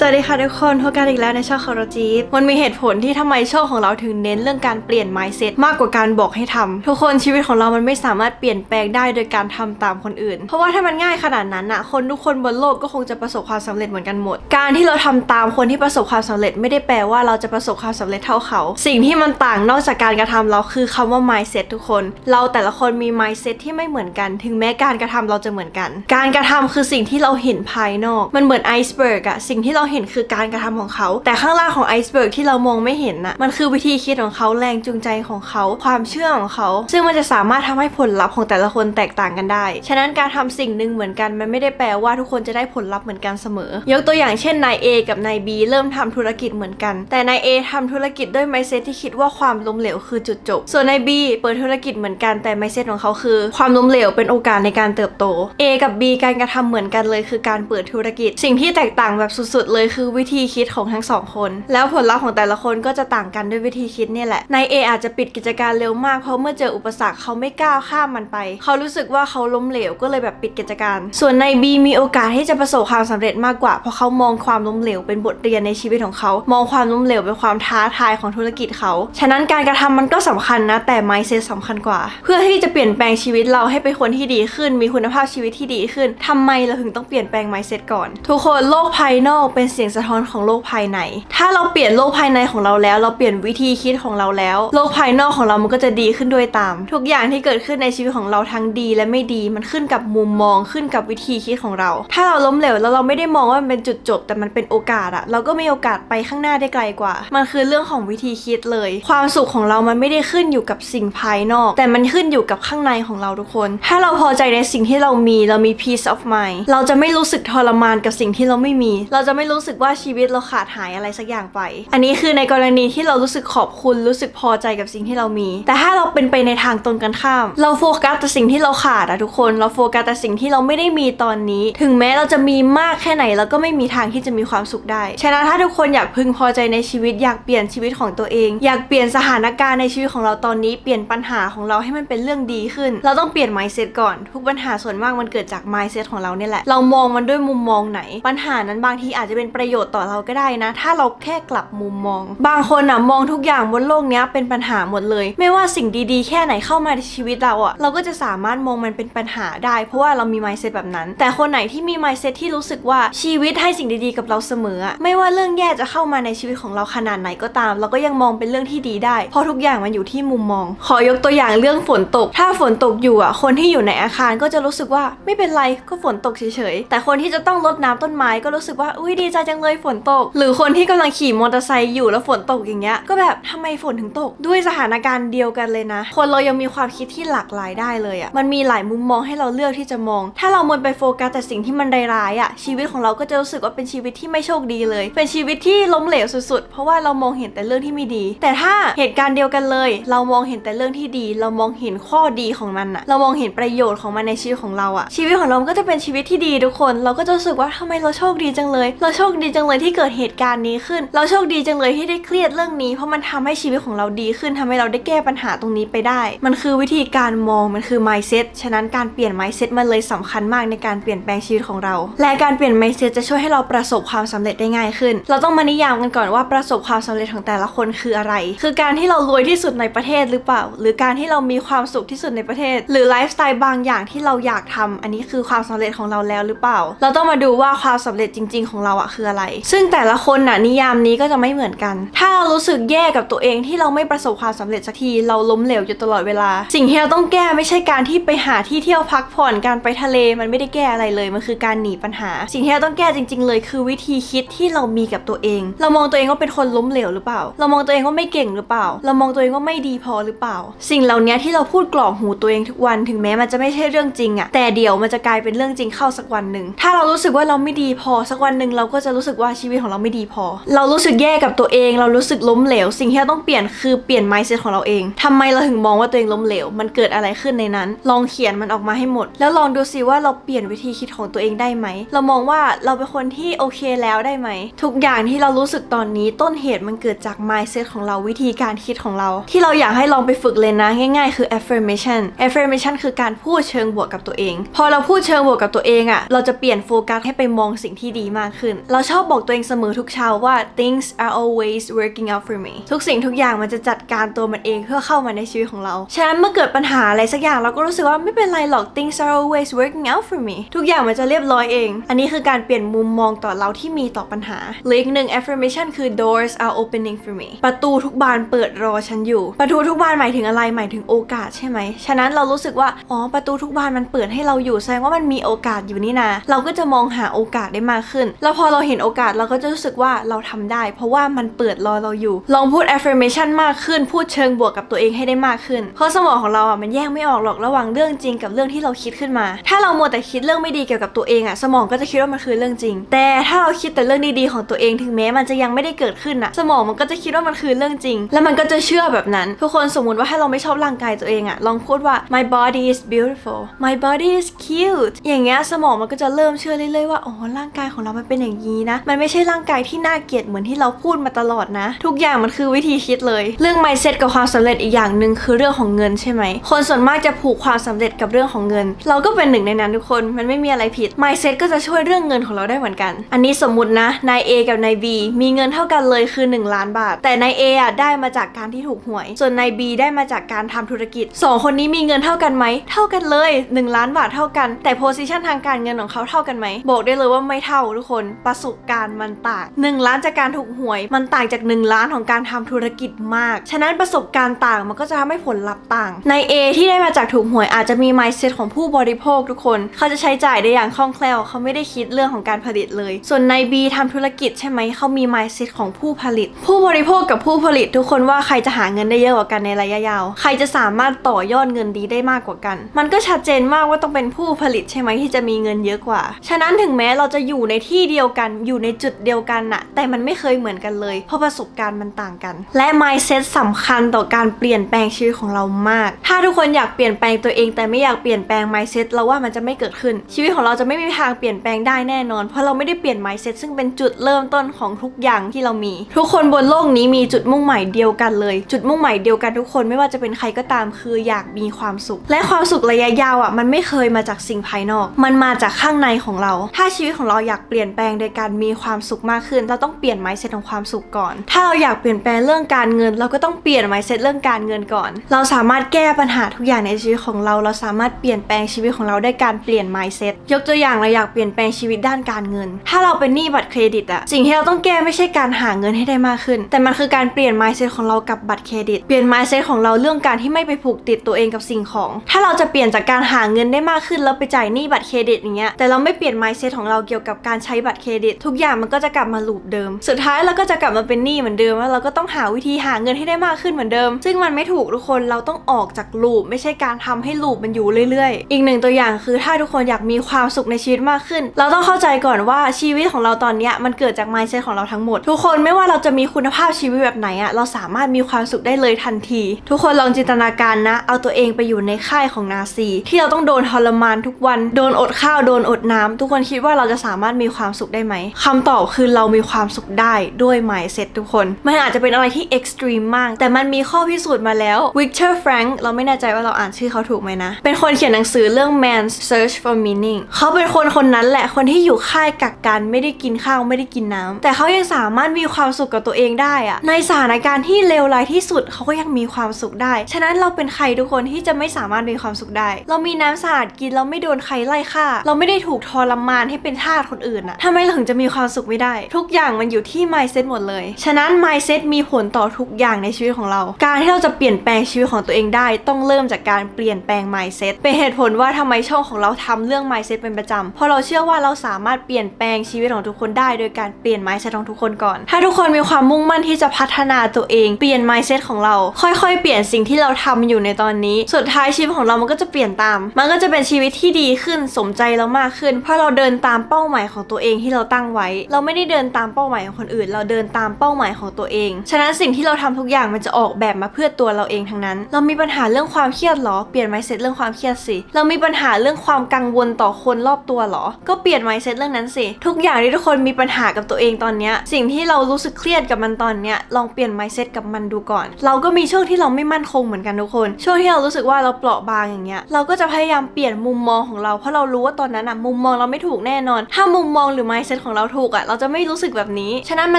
สวัสดีค่ะทุกคนพบกันอีกแล้วในช่องของเราจีบมันมีเหตุผลที่ทำไมช่องของเราถึงเน้นเรื่องการเปลี่ยน mindset มากกว่าการบอกให้ทำทุกคนชีวิตของเรามันไม่สามารถเปลี่ยนแปลงได้โดยการทำตามคนอื่น เพราะว่าถ้ามันง่ายขนาดนั้นน่ะคนทุกคนบนโลกก็คงจะประสบความสำเร็จเหมือนกันหมด การที่เราทำตามคนที่ประสบความสำเร็จ ไม่ได้แปลว่าเราจะประสบความสำเร็จเท่าเขา สิ่งที่มันต่างนอกจากการกระทำเราคือคำว่า mindset ทุกคน เราแต่ละคนมี mindset ที่ไม่เหมือนกัน ถึงแม้การกระทำเราจะเหมือนกัน การกระทำคือสิ่งที่เราเห็นภายนอก มันเหมือนไอซ์เบิร์กอะสิ่งที่เราเห็นคือการกระทำของเขา แต่ข้างล่างของไอซ์เบิร์กที่เรามองไม่เห็นน่ะมันคือวิธีคิดของเขาแรงจูงใจของเขาความเชื่อของเขา ซึ่งมันจะสามารถทำให้ผลลัพธ์ของแต่ละคนแตกต่างกันได้ ฉะนั้นการทำสิ่งหนึ่งเหมือนกัน มันไม่ได้แปลว่าทุกคนจะได้ผลลัพธ์เหมือนกันเสมอ ยกตัวอย่างเช่นนาย A กับนาย B เริ่มทำธุรกิจเหมือนกัน แต่นาย A ทำธุรกิจด้วยไมเซ็ตที่คิดว่าความล้มเหลวคือจุดจบ ส่วนนาย B เปิดธุรกิจเหมือนกันแต่ไมเซ็ตของเขาคือ ความล้มเหลวเป็นโอกาสในการเติบโต A กับ B การกระทำเหมือนกันเลย คือการเปิดธุรกิจ สิ่งที่แตกต่างแบบสุดๆเลยเลยคือวิธีคิดของทั้งสองคน แล้วผลลัพธ์ของแต่ละคนก็จะต่างกันด้วยวิธีคิดเนี่ยแหละนาย A อาจจะปิดกิจการเร็วมากเพราะเมื่อเจออุปสรรคเขาไม่กล้าข้ามมันไป เขารู้สึกว่าเขาล้มเหลวก็เลยแบบปิดกิจการ ส่วนนาย B มีโอกาสที่จะประสบความสำเร็จมากกว่า เพราะเขามองความล้มเหลวเป็นบทเรียนในชีวิตของเขา มองความล้มเหลวเป็นความท้าทายของธุรกิจเขา ฉะนั้นการกระทำมันก็สำคัญนะ แต่ mindset สำคัญกว่า เพื่อที่จะเปลี่ยนแปลงชีวิตเราให้เป็นคนที่ดีขึ้น มีคุณภาพชีวิตที่ดีขึ้นทำไมเราถึงต้องเปลี่ยนแปลง mindset ก่อน ทุกคนโลกภายนอกเป็นเสียงสะท้อนของโลกภายใน ถ้าเราเปลี่ยนโลกภายในของเราแล้ว เราเปลี่ยนวิธีคิดของเราแล้ว โลกภายนอกของเรามันก็จะดีขึ้นด้วยตาม ทุกอย่างที่เกิดขึ้นในชีวิตของเราทั้งดีและไม่ดีมันขึ้นกับมุมมองขึ้นกับวิธีคิดของเรา ถ้าเราล้มเหลวแล้วเราไม่ได้มองว่ามันเป็นจุดจบ แต่มันเป็นโอกาสอะเราก็มีโอกาสไปข้างหน้าได้ไกลกว่า มันคือเรื่องของวิธีคิดเลย ความสุขของเรามันไม่ได้ขึ้นอยู่กับสิ่งภายนอก แต่มันขึ้นอยู่กับข้างในของเราทุกคน ถ้าเราพอใจในสิ่งที่เรามีเรามี peace of mind เราจะไม่รู้สึกทรมานกับสิ่งที่เราไม่มี เราจะไม่รูู้้สึกว่าชีวิตเราขาดหายอะไรสักอย่างไป อันนี้คือในกรณีที่เรารู้สึกขอบคุณรู้สึกพอใจกับสิ่งที่เรามี แต่ถ้าเราเป็นไปในทางตรงกันข้าม เราโฟกัสแต่สิ่งที่เราขาดอะทุกคน เราโฟกัสแต่สิ่งที่เราไม่ได้มีตอนนี้ ถึงแม้เราจะมีมากแค่ไหนเราก็ไม่มีทางที่จะมีความสุขได้ ฉะนั้นถ้าทุกคนอยากพึงพอใจในชีวิตอยากเปลี่ยนชีวิตของตัวเอง อยากเปลี่ยนสถานการณ์ในชีวิตของเราตอนนี้เปลี่ยนปัญหาของเราให้มันเป็นเรื่องดีขึ้น เราต้องเปลี่ยน mindset ก่อน ทุกปัญหาส่วนมากมันเกิดจาก mindset ของเราเนี่ยแหละ เรามองมันด้วยมุมมองไหน ปัญหานั้นบางทีอาจจะเป็นประโยชน์ต่อเราก็ได้นะ ถ้าเราแค่กลับมุมมอง บางคนอะมองทุกอย่างบนโลกนี้เป็นปัญหาหมดเลย ไม่ว่าสิ่งดีๆ แค่ไหนเข้ามาในชีวิตเราอะเราก็จะสามารถมองมันเป็นปัญหาได้ เพราะว่าเรามี mindset แบบนั้น แต่คนไหนที่มี mindset ที่รู้สึกว่าชีวิตให้สิ่งดีๆกับเราเสมอ ไม่ว่าเรื่องแย่จะเข้ามาในชีวิตของเราขนาดไหนก็ตาม เราก็ยังมองเป็นเรื่องที่ดีได้ เพราะทุกอย่างมันอยู่ที่มุมมอง ขอยกตัวอย่างเรื่องฝนตก ถ้าฝนตกอยู่อะคนที่อยู่ในอาคารก็จะรู้สึกว่าไม่เป็นไรก็ฝนตกเฉยๆแต่คนที่จะต้องรดน้ำต้นไม้ก็รู้สึกว่าอุ้ยดีใจจังเลยฝนตก หรือคนที่กำลังขี่มอเตอร์ไซค์อยู่แล้วฝนตกอย่างเงี้ย ก็แบบทำไมฝนถึงตก ด้วยสถานการณ์เดียวกันเลยนะ คนเรายังมีความคิดที่หลากหลายได้เลยอะมันมีหลายมุมมองให้เราเลือกที่จะมอง ถ้าเรามัวไปโฟกัสแต่สิ่งที่มันร้ายๆอะชีวิตของเราก็จะรู้สึกว่าเป็นชีวิตที่ไม่โชคดีเลย เป็นชีวิตที่ล้มเหลวสุดๆ เพราะว่าเรามองเห็นแต่เรื่องที่ไม่ดี แต่ถ้าเหตุการณ์เดียวกันเลย เรามองเห็นแต่เรื่องที่ดี เรามองเห็นข้อดีของมันอะเรามองเห็นประโยชน์ของมันในชีวิตของเราอะชีวิตของเราก็จะเป็นชีวิตที่ดีทุกคน เราก็จะรู้สึกว่าทำไมเราโชคดีจังเลย เราโชคดีจังเลยที่เกิดเหตุการณ์นี้ขึ้น เราโชคดีจังเลยที่ได้เครียดเรื่องนี้ เพราะมันทำให้ชีวิตของเราดีขึ้นทำให้เราได้แก้ปัญหาตรงนี้ไปได้ มันคือวิธีการมองมันคือ mindset ฉะนั้นการเปลี่ยน mindset มันเลยสำคัญมากในการเปลี่ยนแปลงชีวิตของเรา และการเปลี่ยน mindset จะช่วยให้เราประสบความสำเร็จได้ง่ายขึ้น เราต้องมานิยามกันก่อนว่าประสบความสำเร็จของแต่ละคนคืออะไร คือการที่เรารวยที่สุดในประเทศหรือเปล่า หรือการที่เรามีความสุขที่สุดในประเทศ หรือไลฟ์สไตล์บางอย่างที่เราอยากทำอันนี้คือความสำเร็จของเราแล้วหรือเปล่า เราต้องมาดูว่าความสำเร็จจริง ๆ ของเราอะคืออะไร ซึ่งแต่ละคนน่ะนิยามนี้ก็จะไม่เหมือนกัน ถ้าเรารู้สึกแย่กับตัวเองที่เราไม่ประสบความสำเร็จสักทีเราล้มเหลวอยู่ตลอดเวลา สิ่งที่เราต้องแก้ไม่ใช่การที่ไปหาที่เที่ยวพักผ่อนการไปทะเลมันไม่ได้แก้อะไรเลยมันคือการหนีปัญหา สิ่งที่เราต้องแก้จริง ๆ เลย คือวิธีคิดที่เรามีกับตัวเอง เรามองตัวเองว่าเป็นคนล้มเหลวหรือเปล่า เรามองตัวเองว่าไม่เก่งหรือเปล่า เรามองตัวเองว่าไม่ดีพอหรือเปล่า สิ่งเหล่านี้ที่เราพูดกล่อมหูตัวเองทุกวันถึงแม้มันจะไม่ใช่เรื่องจริงอะแต่เดี๋ยวมันจะกลายเป็นเรื่องจริงเข้าสักวันหนึ่งถ้าเรารู้สึกว่าเราไม่ดีพอสักวันหนึ่งเราก็จะรู้สึกว่าชีวิตของเราไม่ดีพอ เรารู้สึกแย่กับตัวเอง เรารู้สึกล้มเหลว สิ่งที่เราต้องเปลี่ยนคือเปลี่ยน mindset ของเราเองทำไมเราถึงมองว่าตัวเองล้มเหลว มันเกิดอะไรขึ้นในนั้น ลองเขียนมันออกมาให้หมด แล้วลองดูสิว่าเราเปลี่ยนวิธีคิดของตัวเองได้ไหม เรามองว่าเราเป็นคนที่โอเคแล้วได้ไหม ทุกอย่างที่เรารู้สึกตอนนี้ต้นเหตุมันเกิดจาก mindset ของเราวิธีการคิดของเรา ที่เราอยากให้ลองไปฝึกเลยนะง่ายๆ คือ affirmation affirmation คือการพูดเชิงบวกกับตัวเอง พอเราพูดเชิงบวกกับตัวเองอะเราจะเปลี่ยนโฟกัสให้ไปมองสิ่งที่ดีมากขึ้นเราชอบบอกตัวเองเสมอทุกเช้าว่า things are always working out for me ทุกสิ่งทุกอย่างมันจะจัดการตัวมันเองเพื่อเข้ามาในชีวิตของเรา ฉะนั้นเมื่อเกิดปัญหาอะไรสักอย่างเราก็รู้สึกว่าไม่เป็นไรหรอก things are always working out for me ทุกอย่างมันจะเรียบร้อยเอง อันนี้คือการเปลี่ยนมุมมองต่อเราที่มีต่อปัญหาหรืออีกหนึ่ง affirmation คือ doors are opening for me ประตูทุกบานเปิดรอฉันอยู่ ประตูทุกบานหมายถึงอะไรหมายถึงโอกาสใช่ไหม ฉะนั้นเรารู้สึกว่า อ๋อ ประตูทุกบานมันเปิดให้เราอยู่แสดงว่ามันมีโอกาสอยู่นี่นา เราก็จะมองหาโอกาสได้มากขึ้น แล้วพอเราเห็นโอกาสเราก็จะรู้สึกว่าเราทำได้ เพราะว่ามันเปิดรอเราอยู่ ลองพูด affirmation มากขึ้น พูดเชิงบวกกับตัวเองให้ได้มากขึ้น เพราะสมองของเราอะมันแยกไม่ออกหรอกระหว่างเรื่องจริงกับเรื่องที่เราคิดขึ้นมา ถ้าเรามัวแต่คิดเรื่องไม่ดีเกี่ยวกับตัวเองอะสมองก็จะคิดว่ามันคือเรื่องจริง แต่ถ้าเราคิดแต่เรื่องดีๆของตัวเองถึงแม้มันจะยังไม่ได้เกิดขึ้นอะสมองมันก็จะคิดว่ามันคือเรื่องจริง แล้วมันก็จะเชื่อแบบนั้นทุกคนสมมติว่าถ้าเราไม่ชอบร่างกายตัวเองอะลองพูดว่า my body is beautiful my body is cute อย่างเงี้ยสมองมันก็จะเริ่มเชื่อเรื่อยๆว่าอ๋อร่างกายของเรามันเป็นอย่างนี้นะ มันไม่ใช่ร่างกายที่น่าเกลียดเหมือนที่เราพูดมาตลอดนะ ทุกอย่างมันคือวิธีคิดเลย เรื่อง mindset กับความสำเร็จอีกอย่างหนึ่งคือเรื่องของเงินใช่ไหม คนส่วนมากจะผูกความสำเร็จกับเรื่องของเงิน เราก็เป็นหนึ่งในนั้นทุกคน มันไม่มีอะไรผิด mindset ก็จะช่วยเรื่องเงินของเราได้เหมือนกัน อันนี้สมมตินะ นาย A กับนาย B มีเงินเท่ากันเลยคือ 1 ล้านบาท แต่นาย A อะได้มาจากการที่ถูกหวย ส่วนนาย B ได้มาจากการทำธุรกิจสองคนนี้มีเงินเท่ากันไหม เท่ากันเลย 1 ล้านบาทเท่ากัน แต่ position ทางการเงินของเขาเท่ากันไหม บอกได้เลยว่าไม่เท่าทุกคนประสบการณ์มันต่าง1ล้านจากการถูกหวย มันต่างจาก 1 ล้านของการทำธุรกิจมาก ฉะนั้นประสบการณ์ต่างมันก็จะทำให้ผลลัพธ์ต่าง ใน A ที่ได้มาจากถูกหวยอาจจะมี mindset ของผู้บริโภคทุกคน เขาจะใช้จ่ายได้อย่างคล่องแคล่ว เขาไม่ได้คิดเรื่องของการผลิตเลย ส่วนใน B ทำธุรกิจใช่ไหมเขามี mindset ของผู้ผลิต ผู้บริโภคกับผู้ผลิตทุกคนว่าใครจะหาเงินได้เยอะกว่ากันในระยะยาว ใครจะสามารถต่อยอดเงินดีได้มากกว่ากัน มันก็ชัดเจนมากว่าต้องเป็นผู้ผลิตใช่ไหมที่จะมีเงินเยอะกว่า ฉะนั้นถึงแม้เราจะอยู่ในที่เดียวกันอยู่ในจุดเดียวกันน่ะ แต่มันไม่เคยเหมือนกันเลย เพราะประสบการณ์มันต่างกัน และ mindset สำคัญต่อการเปลี่ยนแปลงชีวิตของเรามาก ถ้าทุกคนอยากเปลี่ยนแปลงตัวเอง แต่ไม่อยากเปลี่ยนแปลง mindset เราว่ามันจะไม่เกิดขึ้น ชีวิตของเราจะไม่มีทางเปลี่ยนแปลงได้แน่นอน เพราะเราไม่ได้เปลี่ยน mindset ซึ่งเป็นจุดเริ่มต้นของทุกอย่างที่เรามี ทุกคนบนโลกนี้มีจุดมุ่งหมายเดียวกันเลย จุดมุ่งหมายเดียวกันทุกคนไม่ว่าจะเป็นใครก็ตามคืออยากมีความสุข และความสุขระยะยาวอะมันไม่เคยมาจากสิ่งภายนอก มันมาจากข้างในของเรา ถ้าชีวิตของเราอยากเปลี่ยนแปลงโยการมีความสุขมากขึ้น เราต้องเปลี่ยน mindset ของความสุขก่อน ถ้าเราอยากเปลี่ยนแปลงเรื่องการเงิน เราก็ต้องเปลี่ยน mindset เรื่องการเงินก่อน เราสามารถแก้ปัญหาทุกอย่างในชีวิตของเรา เราสามารถเปลี่ยนแปลงชีวิตของเราได้การเปลี่ยน mindset ยกตัวอย่างเราอยากเปลี่ยนแปลงชีวิตด้านการเงิน ถ้าเราเป็นหนี้บัตรเครดิตอะสิ่งที่เราต้องแก้ไม่ใช่การหาเงินให้ได้มากขึ้น แต่มันคือการเปลี่ยน mindset ของเรากับบัตรเครดิต เปลี่ยน mindset ของเราเรื่องการที่ไม่ไปผูกติดตัวเองกับสิ่งของ ถ้าเราจะเปลี่ยนจากการหาเงินได้มากขึ้นแล้วไปจ่ายหนี้บัตรเครดิตอย่างเงี้ยแต่เราไม่เปลี่ยน mindset ของเราเกี่ยวกับการใช้บัตรเครดิต ทุกอย่างมันก็จะกลับมาลูปเดิม สุดท้ายเราก็จะกลับมาเป็นหนี้เหมือนเดิมแล้วเราก็ต้องหาวิธีหาเงินให้ได้มากขึ้นเหมือนเดิม ซึ่งมันไม่ถูกทุกคนเราต้องออกจากลูปไม่ใช่การทำให้ลูปมันอยู่เรื่อยๆ อีกหนึ่งตัวอย่างคือถ้าทุกคนอยากมีความสุขในชีวิตมากขึ้น เราต้องเข้าใจก่อนว่าชีวิตของเราตอนนี้มันเกิดจาก mindset ของเราทั้งหมด ทุกคนไม่ว่าเราจะมีคุณภาพชีวิตแบบไหนอะเราสามารถมีความสุขได้เลยทันที ทุกคนลองจินตนาการนะ เอาตัวเองไปอยู่ในค่ายของนาซี ที่เราต้องโดนทรมานทุกวันโดนอดข้าวโดนอดน้ำทุกคนคิดว่าเราจะสามารถมีความสุขได้ไหมคำตอบคือเรามีความสุขได้ด้วย mindset ทุกคน มันอาจจะเป็นอะไรที่ extreme มาก แต่มันมีข้อพิสูจน์มาแล้ว Victor Frank เราไม่แน่ใจว่าเราอ่านชื่อเขาถูกไหมนะ เป็นคนเขียนหนังสือเรื่อง Man's Search for Meaning เขาเป็นคนคนนั้นแหละคนที่อยู่ค่ายกักกันไม่ได้กินข้าวไม่ได้กินน้ำแต่เขายังสามารถมีความสุขกับตัวเองได้อะในสถานการณ์ที่เลวร้ายที่สุดเขาก็ยังมีความสุขได้ ฉะนั้นเราเป็นใครทุกคนที่จะไม่สามารถมีความสุขได้ เรามีน้ำสะอาดกินเราไม่โดนใครไล่ฆ่า เราไม่ได้ถูกทรมานให้เป็นทาสคนอื่นอะทำไมเราถึงจะมีความสุขไม่ได้ ทุกอย่างมันอยู่ที่ mindset หมดเลย ฉะนั้น mindset มีผลต่อทุกอย่างในชีวิตของเรา การที่เราจะเปลี่ยนแปลงชีวิตของตัวเองได้ ต้องเริ่มจากการเปลี่ยนแปลง mindset เป็นเหตุผลว่าทำไมช่องของเราทำเรื่อง mindset เป็นประจำเพราะเราเชื่อว่าเราสามารถเปลี่ยนแปลงชีวิตของทุกคนได้ โดยการเปลี่ยน mindset ของทุกคนก่อน ถ้าทุกคนมีความมุ่งมั่นที่จะพัฒนาตัวเองเปลี่ยน mindset ของเรา ค่อยๆ เปลี่ยนสิ่งที่เราทำอยู่ในตอนนี้ สุดท้ายชีวิตของเรามันก็จะเปลี่ยนตาม มันก็จะเป็นชีวิตที่ดีขึ้นสมใจเรามากขึ้น เพราะเราเดินตามเป้าหมายของตัวเองที่เราตั้งไว้ เราไม่ได้เดินตามเป้าหมายของคนอื่น เราเดินตามเป้าหมายของตัวเอง ฉะนั้นสิ่งที่เราทำทุกอย่างมันจะออกแบบมาเพื่อตัวเราเองทั้งนั้น เรามีปัญหาเรื่องความเครียดเหรอ เปลี่ยน mindset เรื่องความเครียดสิ เรามีปัญหาเรื่องความกังวลต่อคนรอบตัวเหรอ ก็เปลี่ยน mindset เรื่องนั้นสิ ทุกอย่างที่ทุกคนมีปัญหากับตัวเองตอนเนี้ยสิ่งที่เรารู้สึกเครียดกับมันตอนเนี้ยลองเปลี่ยน mindset กับมันดูก่อน เราก็มีช่วงที่เราไม่มั่นคงเหมือนกันทุกคน ช่วงที่เรารู้สึกว่าเราเปราะบางอย่างเงี้ย เราก็จะพยายามเปลี่ยนมุมมองของเรา เพราะเรารู้ว่าตอนนั้นอะมุมมองเราไม่ถูกแน่นอน ถ้ามุมมองหรือ mindset mindset ของเราถูกอะเราจะไม่รู้สึกแบบนี้ ฉะนั้นมั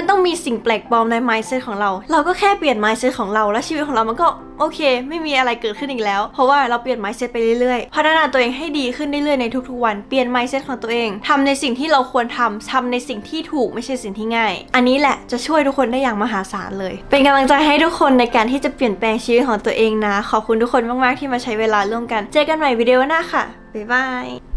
นต้องมีสิ่งแปลกปลอมใน mindset ของเรา เราก็แค่เปลี่ยน mindset ของเรา และชีวิตของเรามันก็โอเค ไม่มีอะไรเกิดขึ้นอีกแล้ว เพราะว่าเราเปลี่ยน mindset ไปเรื่อยๆ พัฒนาตัวเองให้ดีขึ้นเรื่อยๆในทุกๆวัน เปลี่ยน mindset ของตัวเองทำในสิ่งที่เราควรทำทำในสิ่งที่ถูกไม่ใช่สิ่งที่ง่าย อันนี้แหละจะช่วยทุกคนได้อย่างมหาศาลเลย เป็นกำลังใจให้ทุกคนในการที่จะเปลี่ยนแปลงชีวิตของตัวเองนะ ขอบคุณทุกคนมากๆที่มาใช้เวลาร่วมกัน เจอกันใหม่วิดีโอหน้าค่ะบ๊ายบาย